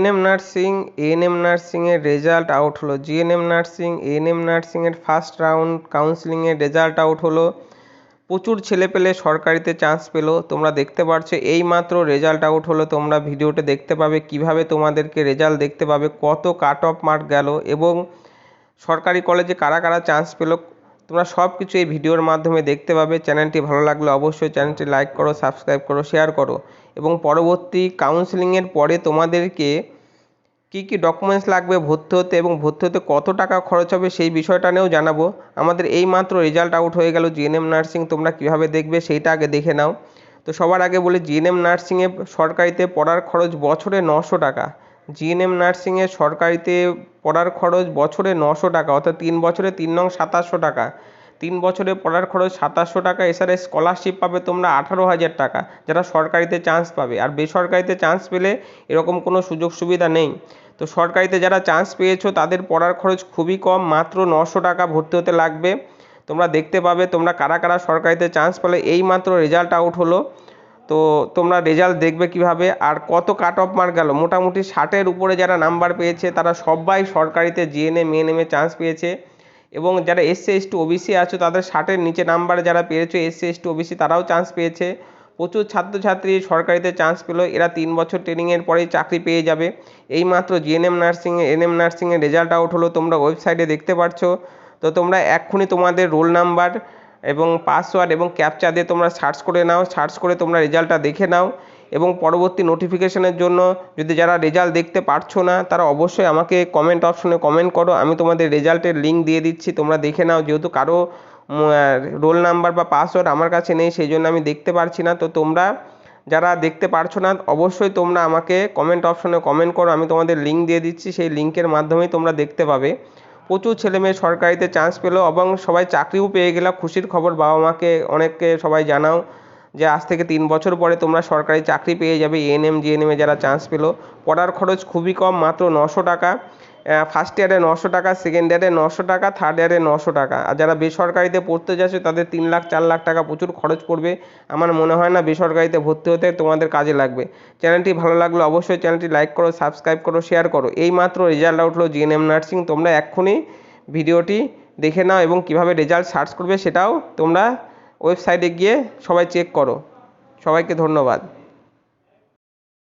ANM nursing ANM নার্সিংয়ের result out হলো। GNM nursing ANM নার্সিংয়ের ফার্স্ট রাউন্ড কাউন্সিলিংয়ের রেজাল্ট আউট হলো। প্রচুর ছেলে পেলে সরকারিতে চান্স পেল। তোমরা দেখতে পারছ, এই মাত্র রেজাল্ট আউট হলো। তোমরা ভিডিওতে দেখতে পাবে কীভাবে তোমাদেরকে রেজাল্ট দেখতে পাবে, কত কাট অফ মার্ক গেল এবং সরকারি কলেজে কারা কারা চান্স পেল তোমরা সব কিছু এই ভিডিওর মাধ্যমে দেখতে পাবে। চ্যানেলটি ভালো লাগলে অবশ্যই চ্যানেলটি লাইক করো, সাবস্ক্রাইব করো, শেয়ার করো এবং পরবর্তী কাউন্সেলিংয়ের পরে তোমাদেরকে কী কী ডকুমেন্টস লাগবে ভর্তি হতে এবং ভর্তি হতে কত টাকা খরচ হবে সেই বিষয়টা নিয়েও জানাব। আমাদের এই মাত্র রেজাল্ট আউট হয়ে গেল জিএনএম নার্সিং তোমরা কীভাবে দেখবে সেইটা আগে দেখে নাও। তো সবার আগে বলি জিএনএম নার্সিংয়ে সরকারিতে পড়ার খরচ বছরে নশো টাকা। জিএনএম নার্সিংয়ে সরকারিতে পড়ার খরচ বছরে নশো টাকা, অর্থাৎ তিন বছরে তিন নং সাতাশশো টাকা। তিন বছরে পড়ার খরচ সাতাশশো টাকা, এছাড়া স্কলারশিপ পাবে তোমরা আঠারো হাজার টাকা, যারা সরকারিতে চান্স পাবে। আর বেসরকারিতে চান্স পেলে এরকম কোনো সুযোগ সুবিধা নেই। তো সরকারিতে যারা চান্স পেয়েছ, তাদের পড়ার খরচ খুবই কম, মাত্র নশো টাকা ভর্তি হতে লাগবে। তোমরা দেখতে পাবে তোমরা কারা কারা সরকারিতে চান্স পেলে। এই মাত্র রেজাল্ট আউট হলো। তো তোমরা রেজাল্ট দেখবে কীভাবে। আর কত কাট অফ মার্ক গেল। মোটামুটি ষাটের উপরে যারা নাম্বার পেয়েছে, তারা সবাই সরকারিতে জিএনএম এএনএমে চান্স পেয়েছে। এবং যারা এসসি এসটি ওবিসি আছো, তাদের ষাটের নিচে নাম্বার যারা পেয়েছ এসসি এসটি ওবিসি তারাও চান্স পেয়েছে। প্রচুর ছাত্রছাত্রী সরকারিতে চান্স পেল। এরা তিন বছর ট্রেনিংয়ের পরেই চাকরি পেয়ে যাবে। এই মাত্র জিএনএম নার্সিংয়ে এনএম নার্সিংয়ে রেজাল্ট আউট হলো। তোমরা ওয়েবসাইটে দেখতে পাচ্ছ তো তোমরা এক্ষুনি তোমাদের রোল নাম্বার এবং পাসওয়ার্ড এবং ক্যাপচা দিয়ে তোমরা সার্চ করে নাও সার্চ করে তোমরা রেজাল্টটা দেখে নাও এবং পরবর্তী নোটিফিকেশনের জন্য যদি যারা রেজাল্ট দেখতে পারছ না, তারা অবশ্যই আমাকে কমেন্ট অপশনে কমেন্ট করো। আমি তোমাদের রেজাল্টের লিঙ্ক দিয়ে দিচ্ছি, তোমরা দেখে নাও। যেহেতু কারও রোল নাম্বার বা পাসওয়ার্ড আমার কাছে নেই, সেই জন্য আমি দেখতে পারছি না। তো তোমরা যারা দেখতে পারছ না, অবশ্যই তোমরা আমাকে কমেন্ট অপশনে কমেন্ট করো। আমি তোমাদের লিঙ্ক দিয়ে দিচ্ছি, সেই লিঙ্কের মাধ্যমেই তোমরা দেখতে পাবে। প্রচুর ছেলে মেয়ে সরকারিতে চান্স পেল এবং সবাই চাকরিও পেয়ে গেল। খুশির খবর বাবা মাকে অনেককে সবাই জানাও যে আজ থেকে তিন বছর পরে তোমরা সরকারি চাকরি পেয়ে যাবে। এএনএম জিএনএমে যারা চান্স পেল। পড়ার খরচ খুবই কম, মাত্র নশো টাকা। ফার্স্ট ইয়ারে নশো টাকা সেকেন্ড ইয়ারে নশো টাকা থার্ড ইয়ারে নশো টাকা। আর যারা বেসরকারিতে পড়তে যাচ্ছে তাদের তিন লাখ, চার লাখ টাকা প্রচুর খরচ পড়বে। আমার মনে হয় না বেসরকারিতে ভর্তি হতে তোমাদের কাজে লাগবে। চ্যানেলটি ভালো লাগলে অবশ্যই চ্যানেলটি লাইক করো সাবস্ক্রাইব করো শেয়ার করো। এই মাত্র রেজাল্ট আউট হলো জিএনএম নার্সিং তোমরা এক্ষুনি ভিডিওটি দেখে নাও এবং কীভাবে রেজাল্ট সার্চ করবে সেটাও তোমরা ওয়েবসাইটে গিয়ে সবাই চেক করো। সবাইকে ধন্যবাদ।